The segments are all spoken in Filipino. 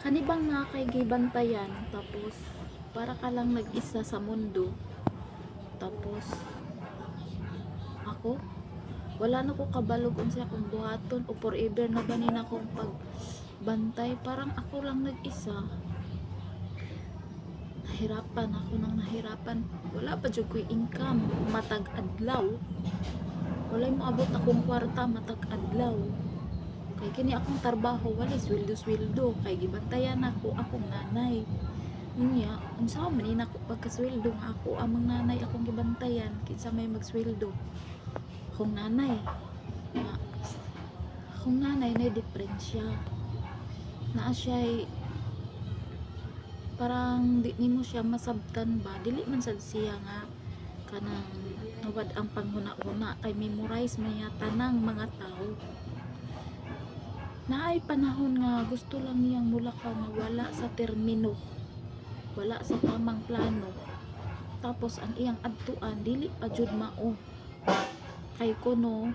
kanibang nga kay gibantayan tapos para ka lang nag-isa sa mundo. Tapos ako? Wala na ko kabalog unsa akong buhaton o forever na banin akong pagbantay. Parang ako lang nag-isa. Nahirapan ako nang nahirapan. Wala pa jud ko'y income. Matag adlaw wala mo abot akong kwarta matag adlaw kay kini akong trabaho wala sweldo sweldo kay gibantayan ako akong nanay. Unya unsa man ina ko pagkasweldo nga ako amang nanay akong gibantayan kinsa may magsweldo? Akong nanay. Nga akong nanay na diferensya. Naa siya parang di nimo siya masabtan ba? Dili man sad siya nga kanang nawad ang panghuna-una kay memorize man yata ng mga tao naay panahon nga gusto lang niyang mulakaw nga wala sa termino wala sa tamang plano. Tapos ang iyang adtuan dili pa jud mao. Kay kuno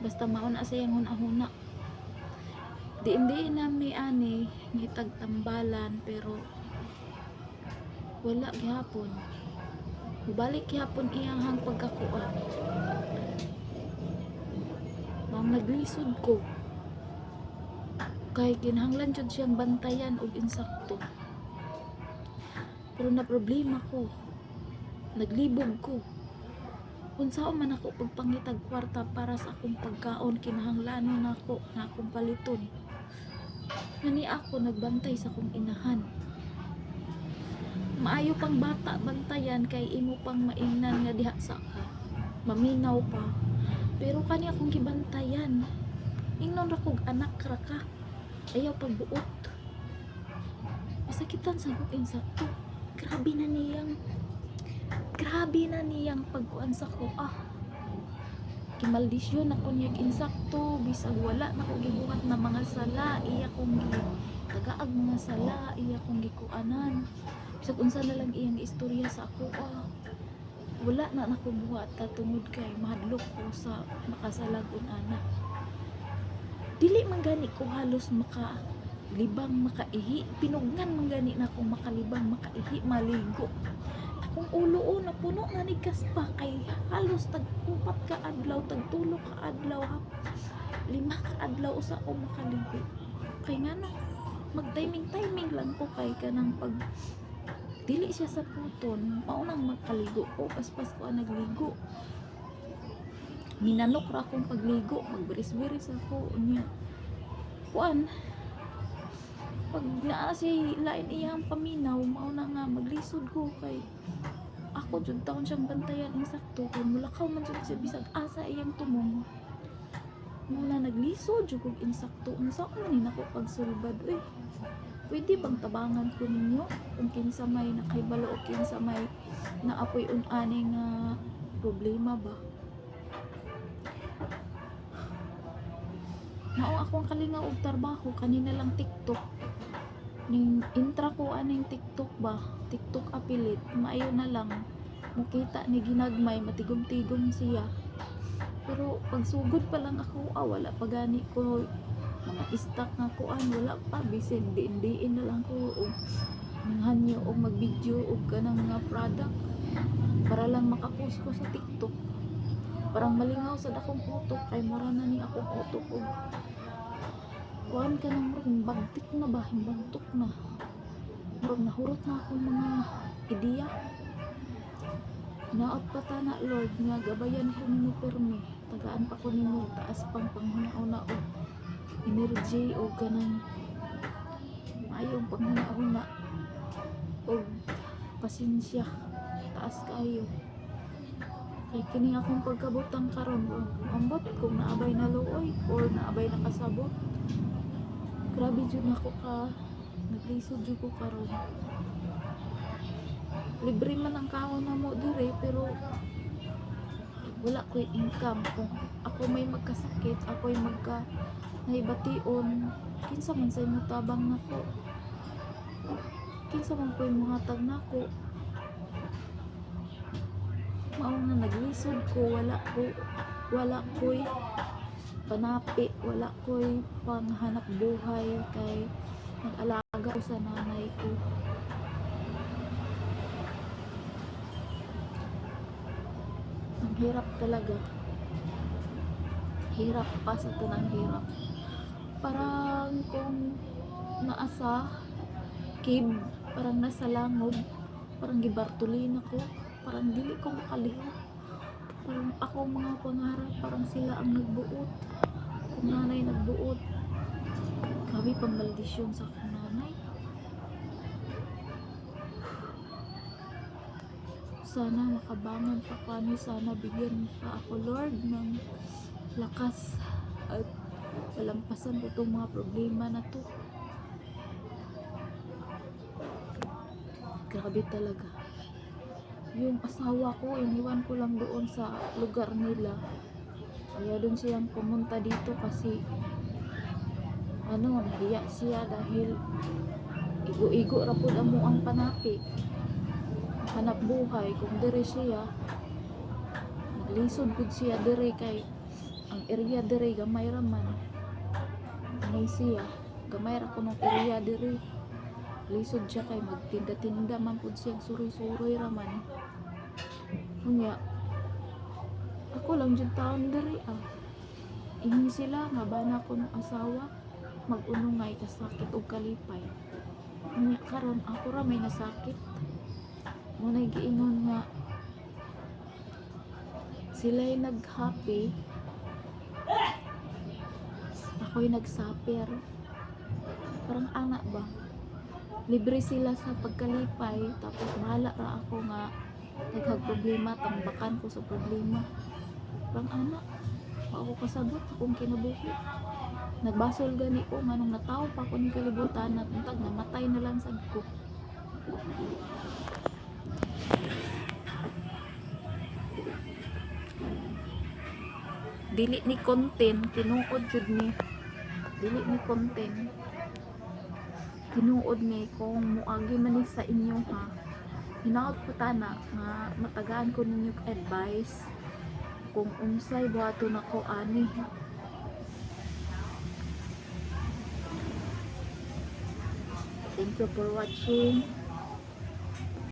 basta mao na sa iyang huna-huna di hindi na may ani ngitag tambalan pero wala gihapon Balik gihapon iyang hang pagkakuan Ma'am naglisod ko kay kinahanglan jud siyang bantayan og insakto. Pero na problema ko. Naglibog ko. Unsa man ako pagpangitag kwarta para sa akong pagkaon kinahanglanon nako na akong paliton. Ngani ako nagbantay sa akong inahan. Maayo pang bata bantayan kay imo pang maingnan nga diha sa ka. Maminaw pa. Pero kani akong gibantayan. Ingnon ra kog anak ra ka ayaw pagbuot. Masakitan sa kong insakto grabe na niyang grabe na niyang pagkuan sa ko ah. Kimaldisyon ako niyag insakto bisag wala na ko gibuhat na mga sala iya kong gi tagaag mga sala iya kong gikuanan. Bisag unsa na lang iyang istorya sa ako ah. Wala na nako buhat tungod kay mahadlok ko sa makasalagon ana dili man gani ko halos maka libang makaihi pinugnan man gani na akong makalibang makaihi maligo. Akong ulo o napuno na ni kaspa. Kay halos tag upat ka adlaw tag tulo ka adlaw hap lima ka adlaw usa ko makaligo kay ngano mag timing timing lang ko kay kanang pag dili siya sa puton maunang makaligo ko. Paspas ko ang nagligo minanok ra akong pagligo magbiris-biris ako niya kuan pag naa si lain iyang paminaw mao na nga maglisod ko kay ako jud taon siyang bantayan insakto kay mulakaw man jud siya bisag asa iyang tumong. Mula naglisod jud kog insakto unsa man ni nako pagsulbad uy. Pwede bang tabangan ko ninyo? Kung kinsa may nakaibalo o kinsa may naapoy unani nga problema ba Mao akong kalingaw og trabaho kanina lang TikTok. Ning intra ko aning TikTok ba? TikTok apilit. Maayo na lang. Mukita ni ginagmay matigom-tigom siya. Pero pagsugod pa lang ako, ah, wala pa gani ko mga stock nga kuan wala pa bisin diin-diin na lang ko og nanghanyo og mag-video og kanang mga product para lang makapost ko sa TikTok parang malingaw sa dakong utok kay mura na ni akong utok og kuan ka nang murag bagtik na ba? Himbantok na. Murag nahurot na akong mga ideya. Naot pa ta na Lord nga gabayan ko nimo permi tagaan pa ko nimo taas pang panghuna-una og energy o ganang ayong panghuna-una. Og pasensya. Taas kayo kay kini akong pagkabutang karon o ambot kung naabay na luoy or naabay na kasabot. Grabe jud ako ka. Naglisod jud ko karon. Libre man ang kaon na mo dire pero wala ko'y income. Kung ako may magkasakit ako'y magka nahibation kinsa man mo tabang nako kinsa man ko'y muhatag nako mao na naglisod ko wala ko wala ko'y panapi wala ko'y panghanap buhay kay nag-alaga ko sa nanay ko. Ang hirap talaga. Hirap pa sa tanang hirap. Parang kung naasa kib parang nasa langob parang gibartulin ako parang dili ko makaliho parang ako mga pangarap parang sila ang nagbuot. Kung nanay nagbuot grabe pang sa akong nanay. Sana makabangon pa kami sana bigyan pa ako Lord ng lakas at palampasan ko itong mga problema na to. Grabe talaga yung asawa ko iniwan ko lang doon sa lugar nila. Kaya doon siyang pumunta dito kasi ano nahiya siya dahil igo-igo ra pud ang panapi hanap buhay. Kung dire siya naglisod pud siya dire kay ang area dire gamay ra man. Ano siya gamay ra kunong area dire lisod siya kay magtinda-tinda man pud siya suroy-suroy ra man unya ako lang jud taon diri ah. Ingon sila nga bana ko ng asawa mag-unungay kasakit og kalipay. Unya karon ako ra may nasakit. Mo na giingon nga sila'y nag-happy. Ako'y nagsaper. Parang anak ba? Libre sila sa pagkalipay tapos bahala ra ako nga naghag problema tambakan ko sa problema. Parang anak ako kasabot akong kinabuhi. Nagbasol gani ko manong nataw pa ako ng kalibutan at untag namatay na lang sad ko. Dili ni content tinuod jud ni dili ni content tinuod ni kung muagi man sa inyo ha hinaot ko tana nga matagaan ko ninyo advice kung unsay buhato na ko ani. Thank you for watching